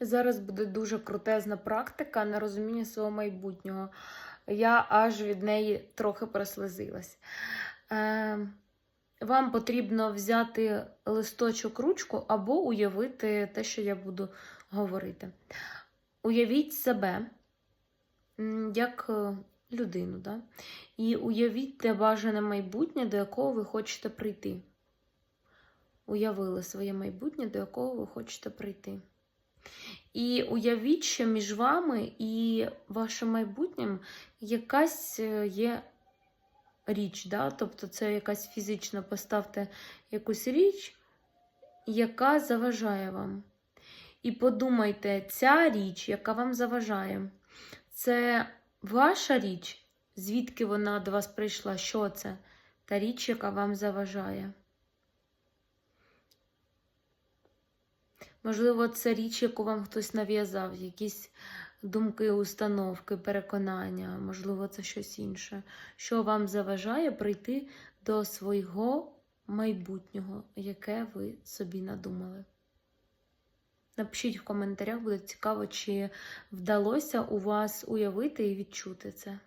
Зараз буде дуже крутезна практика на розуміння свого майбутнього. Я аж від неї трохи прослезилась. Е, вам потрібно взяти листочок ручку або уявити те, що я буду говорити. Уявіть себе як е, людину, да? і уявіть те бажане майбутнє, до якого ви хочете прийти. Уявили своє майбутнє, до якого ви хочете прийти. І уявіть, що між вами і вашим майбутнім якась е, є річ, да? тобто це якась фізична, поставте якусь річ, яка заважає вам. І подумайте, ця річ, яка вам заважає, це ваша річ, звідки вона до вас прийшла, що це? Та річ, яка вам заважає. Можливо, це річ, яку вам хтось нав'язав, якісь думки, установки, переконання, можливо, це щось інше, що вам заважає прийти до свого майбутнього, яке ви собі надумали. Напишіть в коментарях, буде цікаво, чи вдалося у вас уявити і відчути це.